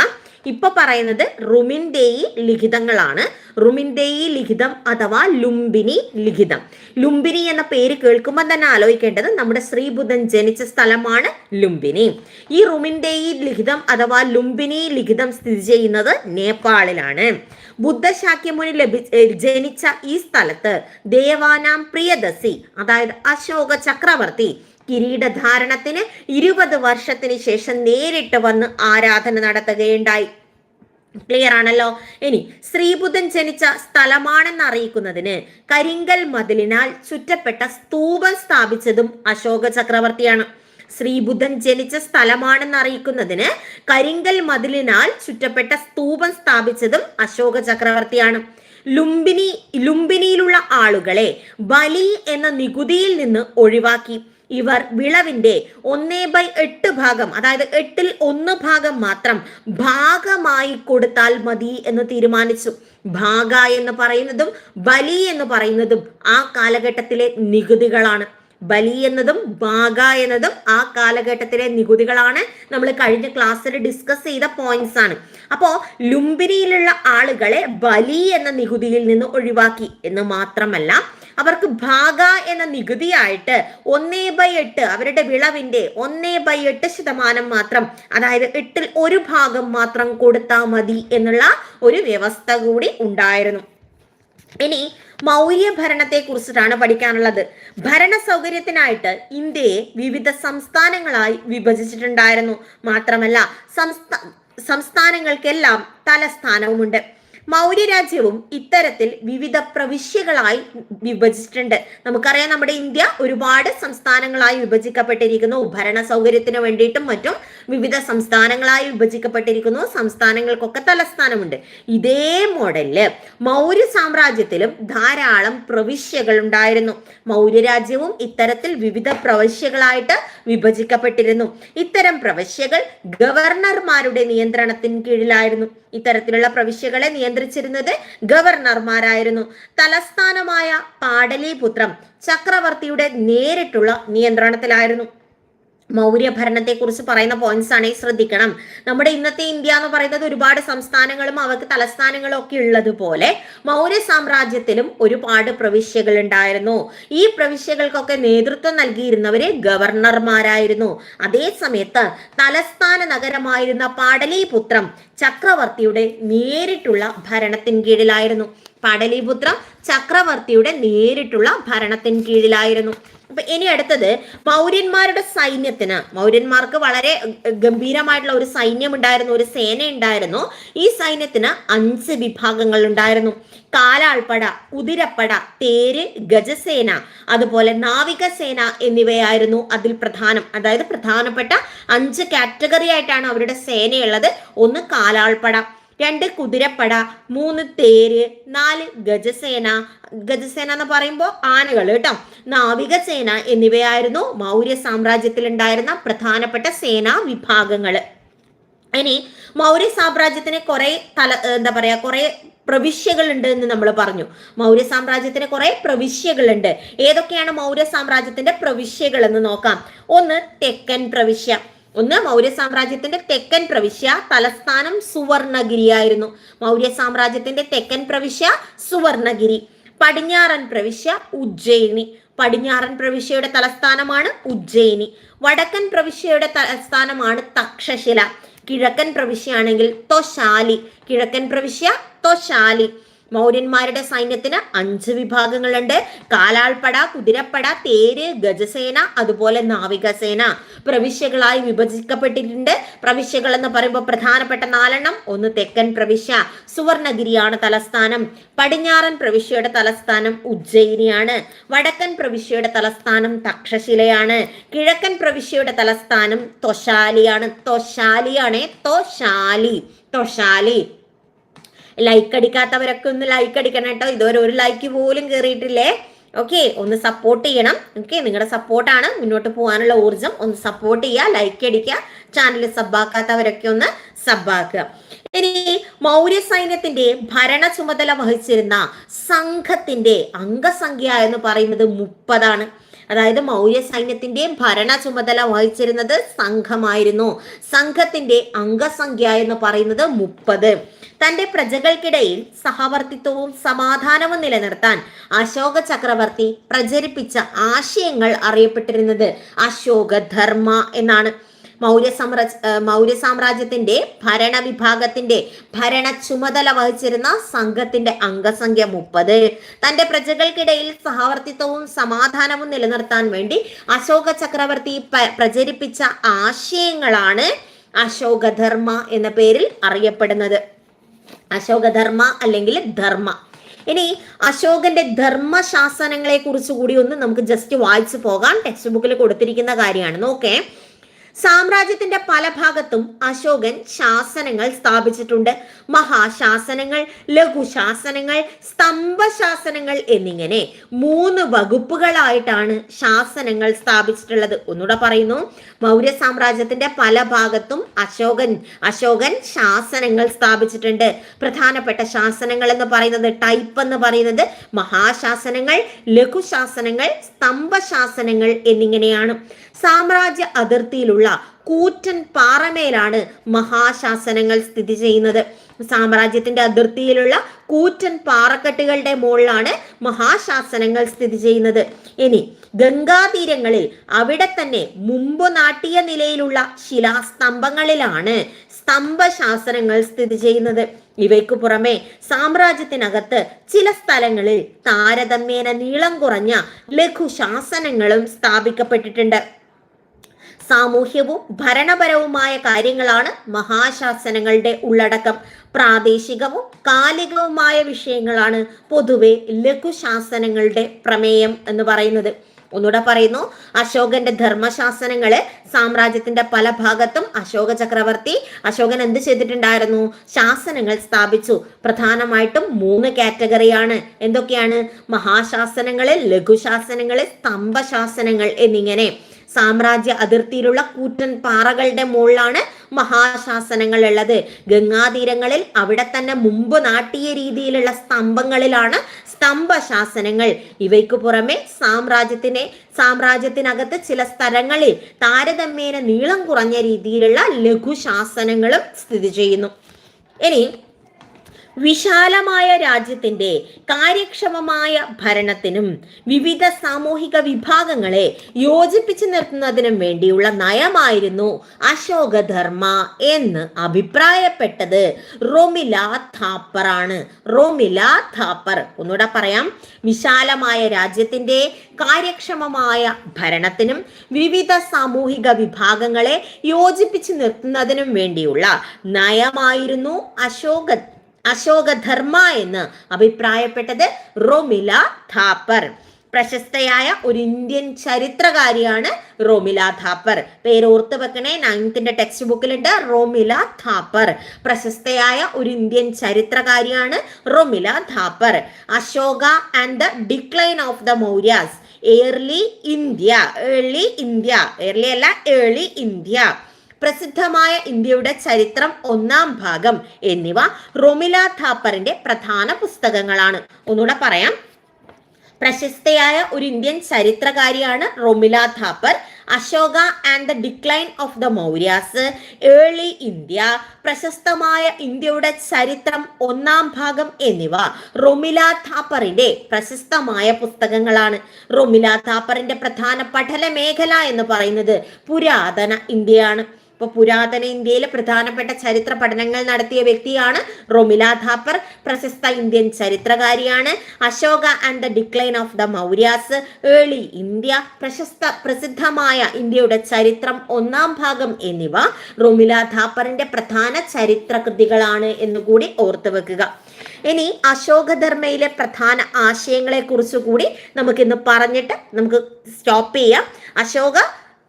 ഇപ്പൊ പറയുന്നത് റുമിൻഡേയി ലിഖിതങ്ങളാണ്. റുമിൻഡേയി ലിഖിതം അഥവാ ലുംബിനി ലിഖിതം. ലുംബിനി എന്ന പേര് കേൾക്കുമ്പോൾ തന്നെ ആലോചിക്കേണ്ടത് നമ്മുടെ ശ്രീബുധൻ ജനിച്ച സ്ഥലമാണ് ലുംബിനി. ഈ റുമിൻഡേയി ലിഖിതം അഥവാ ലുംബിനി ലിഖിതം സ്ഥിതി ചെയ്യുന്നത് നേപ്പാളിലാണ്. ബുദ്ധശാക്യമുനി ലഭി ജനിച്ച ഈ സ്ഥലത്ത് ദേവാനാം പ്രിയദസി അതായത് അശോക ചക്രവർത്തി കിരീടധാരണത്തിന് ഇരുപത് വർഷത്തിന് ശേഷം നേരിട്ട് വന്ന് ആരാധന നടത്തുകയുണ്ടായി. ക്ലിയർ ആണല്ലോ? ഇനി ശ്രീബുധൻ ജനിച്ച സ്ഥലമാണെന്ന് അറിയിക്കുന്നതിന് കരിങ്കൽ മതിലിനാൽ ചുറ്റപ്പെട്ട സ്തൂപം സ്ഥാപിച്ചതും അശോക ചക്രവർത്തിയാണ്. ശ്രീബുധൻ ജനിച്ച സ്ഥലമാണെന്ന് അറിയിക്കുന്നതിന് കരിങ്കൽ മതിലിനാൽ ചുറ്റപ്പെട്ട സ്തൂപം സ്ഥാപിച്ചതും അശോക ചക്രവർത്തിയാണ്. ലുംബിനി ലുംബിനിയിലുള്ള ആളുകളെ ബലി എന്ന നികുതിയിൽ നിന്ന് ഒഴിവാക്കി. ഇവർ വിളവിന്റെ ഒന്നേ ബൈ എട്ട് ഭാഗം അതായത് എട്ടിൽ ഒന്ന് ഭാഗം മാത്രം ഭാഗമായി കൊടുത്താൽ മതി എന്ന് തീരുമാനിച്ചു. ഭാഗ എന്ന് പറയുന്നതും ബലി എന്ന് പറയുന്നതും ആ കാലഘട്ടത്തിലെ നികുതികളാണ്. ബലി എന്നതും ബാഗ എന്നതും ആ കാലഘട്ടത്തിലെ നികുതികളാണ് നമ്മൾ കഴിഞ്ഞ ക്ലാസ്സിൽ ഡിസ്കസ് ചെയ്ത പോയിന്റ്സ് ആണ്. അപ്പോ ലുംബിനിയിലുള്ള ആളുകളെ ബലി എന്ന നികുതിയിൽ നിന്ന് ഒഴിവാക്കി എന്ന് മാത്രമല്ല അവർക്ക് ഭാഗ എന്ന നികുതിയായിട്ട് ഒന്നേ ബൈ എട്ട് അവരുടെ വിളവിന്റെ ഒന്നേ ബൈ എട്ട് ശതമാനം മാത്രം അതായത് എട്ടിൽ ഒരു ഭാഗം മാത്രം കൊടുത്താൽ മതി എന്നുള്ള ഒരു വ്യവസ്ഥ കൂടി ഉണ്ടായിരുന്നു. ഇനി മൗര്യ ഭരണത്തെ കുറിച്ചിട്ടാണ് പഠിക്കാനുള്ളത്. ഭരണ സൗകര്യത്തിനായിട്ട് ഇന്ത്യയെ വിവിധ സംസ്ഥാനങ്ങളായി വിഭജിച്ചിട്ടുണ്ടായിരുന്നു. മാത്രമല്ല സംസ്ഥാ സംസ്ഥാനങ്ങൾക്കെല്ലാം തലസ്ഥാനവുമുണ്ട്. മൗര്യരാജ്യവും ഇത്തരത്തിൽ വിവിധ പ്രവിശ്യകളായി വിഭജിച്ചിട്ടുണ്ട്. നമുക്കറിയാം നമ്മുടെ ഇന്ത്യ ഒരുപാട് സംസ്ഥാനങ്ങളായി വിഭജിക്കപ്പെട്ടിരിക്കുന്നു. ഭരണ സൗകര്യത്തിന് വേണ്ടിയിട്ടും മറ്റും വിവിധ സംസ്ഥാനങ്ങളായി വിഭജിക്കപ്പെട്ടിരിക്കുന്നു. സംസ്ഥാനങ്ങൾക്കൊക്കെ തലസ്ഥാനമുണ്ട്. ഇതേ മോഡലിൽ മൗര്യ സാമ്രാജ്യത്തിലും ധാരാളം പ്രവിശ്യകൾ ഉണ്ടായിരുന്നു. മൗര്യരാജ്യവും ഇത്തരത്തിൽ വിവിധ പ്രവിശ്യകളായിട്ട് വിഭജിക്കപ്പെട്ടിരുന്നു. ഇത്തരം പ്രവിശ്യകൾ ഗവർണർമാരുടെ നിയന്ത്രണത്തിന് കീഴിലായിരുന്നു. ഇത്തരത്തിലുള്ള പ്രവിശ്യകളെ നിയന്ത്രിച്ചിരുന്നത് ഗവർണർമാരായിരുന്നു. തലസ്ഥാനമായ പാടലീപുത്രം ചക്രവർത്തിയുടെ നേരിട്ടുള്ള നിയന്ത്രണത്തിലായിരുന്നു. മൗര്യ ഭരണത്തെ കുറിച്ച് പറയുന്ന പോയിന്റ്സ് ആണ് ശ്രദ്ധിക്കണം. നമ്മുടെ ഇന്നത്തെ ഇന്ത്യ എന്ന് പറയുന്നത് ഒരുപാട് സംസ്ഥാനങ്ങളും അവർക്ക് തലസ്ഥാനങ്ങളും ഒക്കെ ഉള്ളതുപോലെ മൗര്യ സാമ്രാജ്യത്തിലും ഒരുപാട് പ്രവിശ്യകൾ ഉണ്ടായിരുന്നു. ഈ പ്രവിശ്യകൾക്കൊക്കെ നേതൃത്വം നൽകിയിരുന്നവര് ഗവർണർമാരായിരുന്നു. അതേ സമയത്ത് തലസ്ഥാന നഗരമായിരുന്ന പാടലീപുത്രം ചക്രവർത്തിയുടെ നേരിട്ടുള്ള ഭരണത്തിൻ കീഴിലായിരുന്നു. പാടലീപുത്രം ചക്രവർത്തിയുടെ നേരിട്ടുള്ള ഭരണത്തിൻ കീഴിലായിരുന്നു. അപ്പൊ ഇനി അടുത്തത് മൗര്യന്മാരുടെ സൈന്യത്തിന്. മൗര്യന്മാർക്ക് വളരെ ഗംഭീരമായിട്ടുള്ള ഒരു സൈന്യം ഉണ്ടായിരുന്നു ഒരു സേന ഉണ്ടായിരുന്നു ഈ സൈന്യത്തിന് അഞ്ച് വിഭാഗങ്ങൾ ഉണ്ടായിരുന്നു. കാലാൾപ്പട കുതിരപ്പട തേര് ഗജസേന അതുപോലെ നാവികസേന എന്നിവയായിരുന്നു അതിൽ പ്രധാനം. അതായത് പ്രധാനപ്പെട്ട അഞ്ച് കാറ്റഗറി ആയിട്ടാണ് അവരുടെ സേനയുള്ളത്. ഒന്ന് കാലാൾപ്പട. രണ്ട് കുതിരപ്പട മൂന്ന് തേര് നാല് ഗജസേന. ഗജസേന എന്ന് പറയുമ്പോൾ ആനകൾ കേട്ടോ. നാവികസേന എന്നിവയായിരുന്നു മൗര്യ സാമ്രാജ്യത്തിൽ ഉണ്ടായിരുന്ന പ്രധാനപ്പെട്ട സേനാ വിഭാഗങ്ങൾ ഇനി മൗര്യ സാമ്രാജ്യത്തിന് കുറെ തല എന്താ പറയാ കുറെ പ്രവിശ്യകൾ ഉണ്ട് എന്ന് നമ്മൾ പറഞ്ഞു. മൗര്യ സാമ്രാജ്യത്തിന് കുറെ പ്രവിശ്യകളുണ്ട്. ഏതൊക്കെയാണ് മൗര്യ സാമ്രാജ്യത്തിന്റെ പ്രവിശ്യകൾ എന്ന് നോക്കാം. ഒന്ന് തെക്കൻ പ്രവിശ്യ. ഒന്ന് മൗര്യ സാമ്രാജ്യത്തിന്റെ തെക്കൻ പ്രവിശ്യ തലസ്ഥാനം സുവർണഗിരി ആയിരുന്നു മൗര്യ സാമ്രാജ്യത്തിന്റെ തെക്കൻ പ്രവിശ്യ സുവർണഗിരി. പടിഞ്ഞാറൻ പ്രവിശ്യ ഉജ്ജയിനി. പടിഞ്ഞാറൻ പ്രവിശ്യയുടെ തലസ്ഥാനമാണ് ഉജ്ജയിനി. വടക്കൻ പ്രവിശ്യയുടെ തലസ്ഥാനമാണ് തക്ഷശില. കിഴക്കൻ പ്രവിശ്യയാണെങ്കിൽ തൊശാലി. കിഴക്കൻ പ്രവിശ്യ തൊശാലി. മൗര്യന്മാരുടെ സൈന്യത്തിന് അഞ്ച് വിഭാഗങ്ങളുണ്ട്. കാലാൾപ്പട കുതിരപ്പട തേര് ഗജസേന അതുപോലെ നാവികസേന. പ്രവിശ്യകളായി വിഭജിക്കപ്പെട്ടിട്ടുണ്ട്. പ്രവിശ്യകൾ എന്ന് പറയുമ്പോൾ പ്രധാനപ്പെട്ട നാലെണ്ണം. ഒന്ന് തെക്കൻ പ്രവിശ്യ സുവർണഗിരിയാണ് തലസ്ഥാനം. പടിഞ്ഞാറൻ പ്രവിശ്യയുടെ തലസ്ഥാനം ഉജ്ജയിനിയാണ്. വടക്കൻ പ്രവിശ്യയുടെ തലസ്ഥാനം തക്ഷശിലയാണ്. കിഴക്കൻ പ്രവിശ്യയുടെ തലസ്ഥാനം തൊശാലിയാണ്. തൊശാലിയാണ് തൊശാലി തൊശാലി. ലൈക്ക് അടിക്കാത്തവരൊക്കെ ഒന്ന് ലൈക്ക് അടിക്കണം കേട്ടോ. ഇതുവരെ ഒരു ലൈക്ക് പോലും കയറിയിട്ടില്ലേ ഓക്കെ ഒന്ന് സപ്പോർട്ട് ചെയ്യണം. ഓക്കെ നിങ്ങളുടെ സപ്പോർട്ടാണ് മുന്നോട്ട് പോകാനുള്ള ഊർജം ഒന്ന് സപ്പോർട്ട് ചെയ്യുക ലൈക്ക് അടിക്കുക ചാനൽ സബ്ബാക്കാത്തവരൊക്കെ ഒന്ന് സബ്ബാക്കുക ഇനി മൗര്യ സൈന്യത്തിന്റെ ഭരണ ചുമതല വഹിച്ചിരുന്ന സംഘത്തിന്റെ അംഗസംഖ്യ എന്ന് പറയുന്നത് മുപ്പതാണ്. അതായത് മൗര്യ സൈന്യത്തിന്റെ ഭരണ ചുമതല വഹിച്ചിരുന്നത് സംഘമായിരുന്നു. സംഘത്തിന്റെ അംഗസംഖ്യ എന്ന് പറയുന്നത് മുപ്പത്. തന്റെ പ്രജകൾക്കിടയിൽ സഹവർത്തിത്വവും സമാധാനവും നിലനിർത്താൻ അശോക ചക്രവർത്തി പ്രചരിപ്പിച്ച ആശയങ്ങൾ അറിയപ്പെട്ടിരുന്നത് അശോകധർമ്മ എന്നാണ്. മൗര്യ സാമ്രാജ് മൗര്യ സാമ്രാജ്യത്തിന്റെ ഭരണ വിഭാഗത്തിന്റെ ഭരണ ചുമതല വഹിച്ചിരുന്ന സംഘത്തിന്റെ അംഗസംഖ്യ മുപ്പത്. തന്റെ പ്രജകൾക്കിടയിൽ സഹവർത്തിത്വവും സമാധാനവും നിലനിർത്താൻ വേണ്ടി അശോക ചക്രവർത്തി പ്രചരിപ്പിച്ച ആശയങ്ങളാണ് അശോകധർമ്മ എന്ന പേരിൽ അറിയപ്പെടുന്നത്. അശോകധർമ്മ അല്ലെങ്കിൽ ധർമ്മ. ഇനി അശോകന്റെ ധർമ്മശാസനങ്ങളെ കുറിച്ച് കൂടി ഒന്ന് നമുക്ക് ജസ്റ്റ് വായിച്ചു പോകാം. ടെക്സ്റ്റ് ബുക്കിൽ കൊടുത്തിരിക്കുന്ന കാര്യമാണ്. നോക്കേ. സാമ്രാജ്യത്തിന്റെ പല ഭാഗത്തും അശോകൻ ശാസനങ്ങൾ സ്ഥാപിച്ചിട്ടുണ്ട്. മഹാശാസനങ്ങൾ ലഘുശാസനങ്ങൾ സ്തംഭശാസനങ്ങൾ എന്നിങ്ങനെ മൂന്ന് വകുപ്പുകളായിട്ടാണ് ശാസനങ്ങൾ സ്ഥാപിച്ചിട്ടുള്ളത്. ഒന്നുകൂടെ പറയുന്നു. മൗര്യ സാമ്രാജ്യത്തിന്റെ പല ഭാഗത്തും അശോകൻ അശോകൻ ശാസനങ്ങൾ സ്ഥാപിച്ചിട്ടുണ്ട്. പ്രധാനപ്പെട്ട ശാസനങ്ങൾ എന്ന് പറയുന്നത് ടൈപ്പ് എന്ന് പറയുന്നത് മഹാശാസനങ്ങൾ ലഘുശാസനങ്ങൾ സ്തംഭശാസനങ്ങൾ എന്നിങ്ങനെയാണ്. സാമ്രാജ്യ അതിർത്തിയിലുള്ള കൂറ്റൻ പാറമേലാണ് മഹാശാസനങ്ങൾ സ്ഥിതി ചെയ്യുന്നത്. സാമ്രാജ്യത്തിന്റെ അതിർത്തിയിലുള്ള കൂറ്റൻ പാറക്കെട്ടുകളുടെ മുകളിലാണ് മഹാശാസനങ്ങൾ സ്ഥിതി ചെയ്യുന്നത്. ഇനി ഗംഗാതീരങ്ങളിൽ അവിടെ തന്നെ മുമ്പ് നാട്ടിയ നിലയിലുള്ള ശിലാസ്തംഭങ്ങളിലാണ് സ്തംഭശാസനങ്ങൾ സ്ഥിതി ചെയ്യുന്നത്. ഇവയ്ക്കു പുറമെ സാമ്രാജ്യത്തിനകത്ത് ചില സ്ഥലങ്ങളിൽ താരതമ്യേന നീളം കുറഞ്ഞ ലഘുശാസനങ്ങളും സ്ഥാപിക്കപ്പെട്ടിട്ടുണ്ട്. സാമൂഹ്യവും ഭരണപരവുമായ കാര്യങ്ങളാണ് മഹാശാസനങ്ങളുടെ ഉള്ളടക്കം. പ്രാദേശികവും കാലികവുമായ വിഷയങ്ങളാണ് പൊതുവെ ലഘുശാസനങ്ങളുടെ പ്രമേയം എന്ന് പറയുന്നത്. ഒന്നുകൂടെ പറയുന്നു അശോകന്റെ ധർമ്മശാസനങ്ങൾ സാമ്രാജ്യത്തിന്റെ പല ഭാഗത്തും അശോക ചക്രവർത്തി അശോകൻ എന്ത് ചെയ്തിട്ടുണ്ടായിരുന്നു? ശാസനങ്ങൾ സ്ഥാപിച്ചു. പ്രധാനമായിട്ടും മൂന്ന് കാറ്റഗറിയാണ്. എന്തൊക്കെയാണ്? മഹാശാസനങ്ങൾ ലഘുശാസനങ്ങൾ സ്തംഭശാസനങ്ങൾ എന്നിങ്ങനെ. സാമ്രാജ്യ അതിർത്തിയിലുള്ള കൂറ്റൻ പാറകളുടെ മുകളിലാണ് മഹാശാസനങ്ങൾ ഉള്ളത് ഗംഗാതീരങ്ങളിൽ അവിടെ തന്നെ മുമ്പ് നാട്ടിയ രീതിയിലുള്ള സ്തംഭങ്ങളിലാണ് സ്തംഭശാസനങ്ങൾ. ഇവയ്ക്ക് പുറമെ സാമ്രാജ്യത്തിനെ സാമ്രാജ്യത്തിനകത്ത് ചില സ്ഥലങ്ങളിൽ താരതമ്യേന നീളം കുറഞ്ഞ രീതിയിലുള്ള ലഘുശാസനങ്ങളും സ്ഥിതി ചെയ്യുന്നു. ഇനി വിശാലമായ രാജ്യത്തിന്റെ കാര്യക്ഷമമായ ഭരണത്തിനും വിവിധ സാമൂഹിക വിഭാഗങ്ങളെ യോജിപ്പിച്ചു നിർത്തുന്നതിനും വേണ്ടിയുള്ള നയമായിരുന്നു അശോകധർമ്മ എന്ന് അഭിപ്രായപ്പെട്ടത് റോമില താപ്പറാണ് റോമില താപ്പർ ഒന്നുകൂടെ പറയാം. വിശാലമായ രാജ്യത്തിന്റെ കാര്യക്ഷമമായ ഭരണത്തിനും വിവിധ സാമൂഹിക വിഭാഗങ്ങളെ യോജിപ്പിച്ചു നിർത്തുന്നതിനും വേണ്ടിയുള്ള നയമായിരുന്നു അശോക അശോകധർമ്മ എന്ന് അഭിപ്രായപ്പെട്ടത് റോമില ഥാപ്പർ. പ്രശസ്തയായ ഒരു ഇന്ത്യൻ ചരിത്രകാരിയാണ് റോമില ഥാപ്പർ. പേര് ഓർത്ത് വെക്കണേ നയൻത്തിന്റെ ടെക്സ്റ്റ് ബുക്കിലുണ്ട് റോമില ഥാപ്പർ. പ്രശസ്തയായ ഒരു Indian ചരിത്രകാരിയാണ് Romila Thapar. Ashoka and the decline of the Mauryas early India early India early അല്ല ഏർലി ഇന്ത്യ പ്രസിദ്ധമായ ഇന്ത്യയുടെ ചരിത്രം ഒന്നാം ഭാഗം എന്നിവ റൊമില ഥാപ്പറിന്റെ പ്രധാന പുസ്തകങ്ങളാണ്. ഒന്നുകൂടെ പറയാം. പ്രശസ്തയായ ഒരു Indian ചരിത്രകാരിയാണ് Romila Thapar Ashoka and the decline of the Mauryas early India പ്രശസ്തമായ ഇന്ത്യയുടെ ചരിത്രം ഒന്നാം ഭാഗം എന്നിവ റൊമില ഥാപ്പറിന്റെ പ്രശസ്തമായ പുസ്തകങ്ങളാണ്. റൊമില ഥാപ്പറിന്റെ പ്രധാന പഠന മേഖല എന്ന് പറയുന്നത് പുരാതന ഇന്ത്യയാണ്. ഇപ്പൊ പുരാതന ഇന്ത്യയിലെ പ്രധാനപ്പെട്ട ചരിത്ര പഠനങ്ങൾ നടത്തിയ വ്യക്തിയാണ് റൊമില ഥാപ്പർ. പ്രശസ്ത Indian ചരിത്രകാരിയാണ് Ashoka and the decline of the Mauryas early India പ്രശസ്ത പ്രസിദ്ധമായ ഇന്ത്യയുടെ ചരിത്രം ഒന്നാം ഭാഗം എന്നിവ റൊമില ഥാപ്പറിന്റെ പ്രധാന ചരിത്ര കൃതികളാണ് എന്നുകൂടി ഓർത്തു വെക്കുക. ഇനി അശോകധർമ്മയിലെ പ്രധാന ആശയങ്ങളെ കുറിച്ച് കൂടി നമുക്കിന്ന് പറഞ്ഞിട്ട് നമുക്ക് സ്റ്റോപ്പ് ചെയ്യാം. അശോക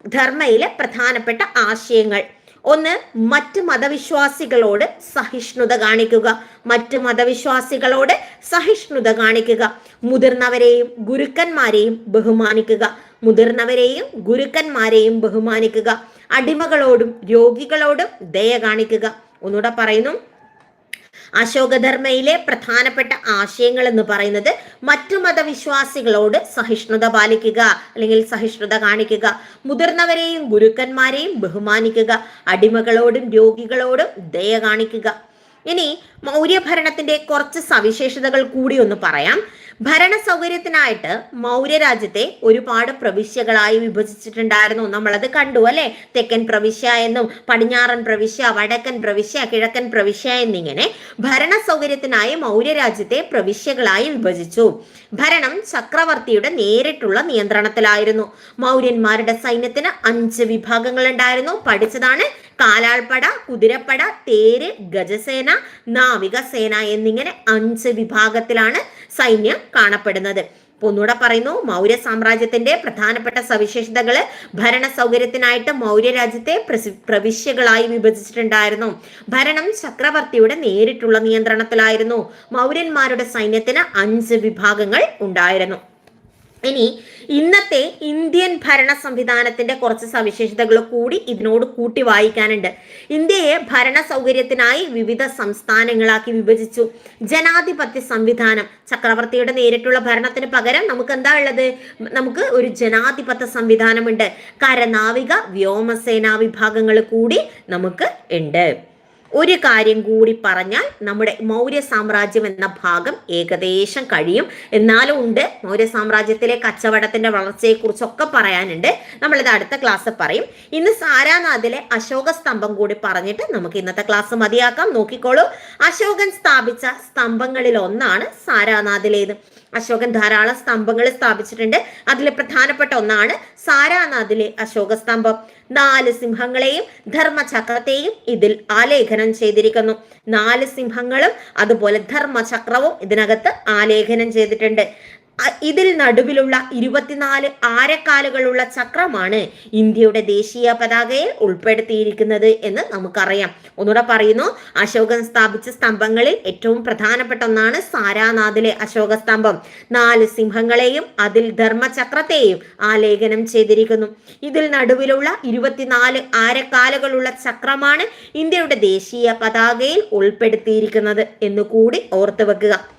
ധർമ്മയിലെ പ്രധാനപ്പെട്ട ആശയങ്ങൾ. ഒന്ന് മറ്റ് മതവിശ്വാസികളോട് സഹിഷ്ണുത കാണിക്കുക. മറ്റ് മതവിശ്വാസികളോട് സഹിഷ്ണുത കാണിക്കുക. മുതിർന്നവരെയും ഗുരുക്കന്മാരെയും ബഹുമാനിക്കുക. മുതിർന്നവരെയും ഗുരുക്കന്മാരെയും ബഹുമാനിക്കുക. അടിമകളോടും രോഗികളോടും ദയ കാണിക്കുക. ഒന്നുകൂടെ പറയുന്നു. അശോകധർമ്മയിലെ പ്രധാനപ്പെട്ട ആശയങ്ങൾ എന്ന് പറയുന്നത് മറ്റു മതവിശ്വാസികളോട് സഹിഷ്ണുത പാലിക്കുക അല്ലെങ്കിൽ സഹിഷ്ണുത കാണിക്കുക മുതിർന്നവരെയും ഗുരുക്കന്മാരെയും ബഹുമാനിക്കുക അടിമകളോടും രോഗികളോടും ദയ കാണിക്കുക. ഇനി മൗര്യ ഭരണത്തിന്റെ കുറച്ച് സവിശേഷതകൾ കൂടി ഒന്ന് പറയാം. ഭരണ സൗകര്യത്തിനായിട്ട് മൗര്യ രാജ്യത്തെ ഒരുപാട് പ്രവിശ്യകളായി വിഭജിച്ചിട്ടുണ്ടായിരുന്നു. നമ്മളത് കണ്ടു അല്ലെ? തെക്കൻ പ്രവിശ്യ എന്നും പടിഞ്ഞാറൻ പ്രവിശ്യ വടക്കൻ പ്രവിശ്യ കിഴക്കൻ പ്രവിശ്യ എന്നിങ്ങനെ ഭരണ സൗകര്യത്തിനായി മൗര്യ രാജ്യത്തെ പ്രവിശ്യകളായി വിഭജിച്ചു. ഭരണം ചക്രവർത്തിയുടെ നേരിട്ടുള്ള നിയന്ത്രണത്തിലായിരുന്നു. മൗര്യന്മാരുടെ സൈന്യത്തിന് അഞ്ച് വിഭാഗങ്ങൾ ഉണ്ടായിരുന്നു പഠിച്ചതാണ് കാലാൾപ്പട കുതിരപ്പട തേര് ഗജസേന നാവികസേന എന്നിങ്ങനെ അഞ്ച് വിഭാഗത്തിലാണ് സൈന്യം കാണപ്പെടുന്നത്. ഒന്നുകൂടെ പറയുന്നു മൗര്യ സാമ്രാജ്യത്തിന്റെ പ്രധാനപ്പെട്ട സവിശേഷതകൾ ഭരണ സൗകര്യത്തിനായിട്ട് മൗര്യ രാജ്യത്തെ പ്രവിശ്യകളായി വിഭജിച്ചിട്ടുണ്ടായിരുന്നു. ഭരണം ചക്രവർത്തിയുടെ നേരിട്ടുള്ള നിയന്ത്രണത്തിലായിരുന്നു. മൗര്യന്മാരുടെ സൈന്യത്തിന് അഞ്ച് വിഭാഗങ്ങൾ ഉണ്ടായിരുന്നു. ഇനി ഇന്നത്തെ ഇന്ത്യൻ ഭരണ സംവിധാനത്തിന്റെ കുറച്ച് സവിശേഷതകൾ കൂടി ഇതിനോട് കൂട്ടി വായിക്കാനുണ്ട്. ഇന്ത്യയെ ഭരണ സൗകര്യത്തിനായി വിവിധ സംസ്ഥാനങ്ങളാക്കി വിഭജിച്ചു. ജനാധിപത്യ സംവിധാനം ചക്രവർത്തിയുടെ നേരിട്ടുള്ള ഭരണത്തിന് പകരം നമുക്ക് എന്താ ഉള്ളത്? നമുക്ക് ഒരു ജനാധിപത്യ സംവിധാനമുണ്ട്. കരനാവിക വ്യോമസേനാ വിഭാഗങ്ങൾ കൂടി നമുക്ക് ഉണ്ട്. ഒരു കാര്യം കൂടി പറഞ്ഞാൽ നമ്മുടെ മൗര്യ സാമ്രാജ്യം എന്ന ഭാഗം ഏകദേശം കഴിയും. എന്നാലും ഉണ്ട്. മൗര്യ സാമ്രാജ്യത്തിലെ കച്ചവടത്തിന്റെ വളർച്ചയെക്കുറിച്ചൊക്കെ പറയാനുണ്ട്. നമ്മളിത് അടുത്ത ക്ലാസ് പറയും. ഇന്ന് സാരാനാഥിലെ അശോക സ്തംഭം കൂടി പറഞ്ഞിട്ട് നമുക്ക് ഇന്നത്തെ ക്ലാസ് മതിയാക്കാം. നോക്കിക്കോളൂ. അശോകൻ സ്ഥാപിച്ച സ്തംഭങ്ങളിൽ ഒന്നാണ് സാരാനാഥിലേത്. അശോകൻ ധാരാളം സ്തംഭങ്ങൾ സ്ഥാപിച്ചിട്ടുണ്ട്. അതിൽ പ്രധാനപ്പെട്ട ഒന്നാണ് സാരാനാഥിലെ അശോക സ്തംഭം നാല് സിംഹങ്ങളെയും ധർമ്മചക്രത്തെയും ഇതിൽ ആലേഖനം ചെയ്തിരിക്കുന്നു. നാല് സിംഹങ്ങളും അതുപോലെ ധർമ്മചക്രവും ഇതിനകത്ത് ആലേഖനം ചെയ്തിട്ടുണ്ട്. ഇതിൽ നടുവിലുള്ള ഇരുപത്തിനാല് ആരക്കാലുകളുള്ള ചക്രമാണ് ഇന്ത്യയുടെ ദേശീയ പതാകയിൽ ഉൾപ്പെടുത്തിയിരിക്കുന്നത് എന്ന് നമുക്കറിയാം. ഒന്നുകൂടെ പറയുന്നു അശോകൻ സ്ഥാപിച്ച സ്തംഭങ്ങളിൽ ഏറ്റവും പ്രധാനപ്പെട്ട ഒന്നാണ് സാരാനാഥിലെ അശോക സ്തംഭം. നാല് സിംഹങ്ങളെയും അതിൽ ധർമ്മചക്രത്തെയും ആലേഖനം ചെയ്തിരിക്കുന്നു. ഇതിൽ നടുവിലുള്ള ഇരുപത്തിനാല് ആരക്കാലുകളുള്ള ചക്രമാണ് ഇന്ത്യയുടെ ദേശീയ പതാകയിൽ ഉൾപ്പെടുത്തിയിരിക്കുന്നത് എന്ന് കൂടി ഓർത്തു വെക്കുക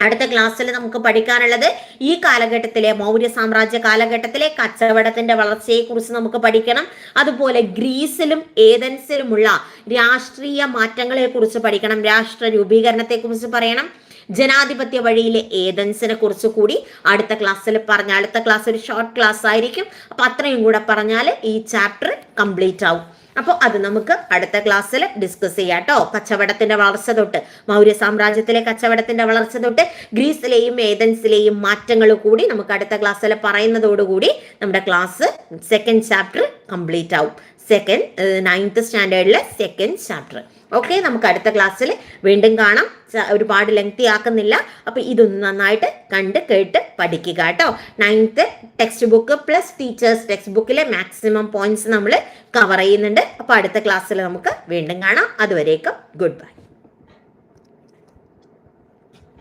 അടുത്ത ക്ലാസ്സിൽ നമുക്ക് പഠിക്കാനുള്ളത് ഈ കാലഘട്ടത്തിലെ മൗര്യ സാമ്രാജ്യ കാലഘട്ടത്തിലെ കച്ചവടത്തിന്റെ വളർച്ചയെ കുറിച്ച് നമുക്ക് പഠിക്കണം. അതുപോലെ ഗ്രീസിലും ഏതൻസിലുമുള്ള രാഷ്ട്രീയ മാറ്റങ്ങളെ കുറിച്ച് പഠിക്കണം. രാഷ്ട്ര രൂപീകരണത്തെ കുറിച്ച് പറയണം. ജനാധിപത്യ വഴിയിലെ ഏതൻസിനെ കുറിച്ച് കൂടി അടുത്ത ക്ലാസ്സിൽ പറഞ്ഞ അടുത്ത ക്ലാസ് ഒരു ഷോർട്ട് ക്ലാസ് ആയിരിക്കും. അപ്പൊ അത്രയും കൂടെ പറഞ്ഞാൽ ഈ ചാപ്റ്റർ കംപ്ലീറ്റ് ആവും. അപ്പോൾ അത് നമുക്ക് അടുത്ത ക്ലാസ്സിൽ ഡിസ്കസ് ചെയ്യാം കേട്ടോ കച്ചവടത്തിന്റെ വളർച്ച തൊട്ട് മൗര്യ സാമ്രാജ്യത്തിലെ കച്ചവടത്തിന്റെ വളർച്ച തൊട്ട് ഗ്രീസിലെയും ഏതൻസിലെയും മാറ്റങ്ങൾ കൂടി നമുക്ക് അടുത്ത ക്ലാസ്സിൽ പറയുന്നതോടുകൂടി നമ്മുടെ ക്ലാസ് സെക്കൻഡ് ചാപ്റ്റർ കംപ്ലീറ്റ് ആവും. സെക്കൻഡ് നയൻത്ത് സ്റ്റാൻഡേർഡിലെ സെക്കൻഡ് ചാപ്റ്റർ ഓക്കെ നമുക്ക് അടുത്ത ക്ലാസ്സിൽ വീണ്ടും കാണാം. ഒരുപാട് ലെങ്തി ആക്കുന്നില്ല. അപ്പൊ ഇതൊന്ന് നന്നായിട്ട് കണ്ട് കേട്ട് പഠിക്കുക കേട്ടോ. Ninth text book plus teachers text ബുക്കിലെ മാക്സിമം പോയിന്റ്സ് നമ്മൾ കവർ ചെയ്യുന്നുണ്ട്. അപ്പൊ അടുത്ത ക്ലാസ്സിൽ നമുക്ക് വീണ്ടും കാണാം. അതുവരേക്കും ഗുഡ് ബൈ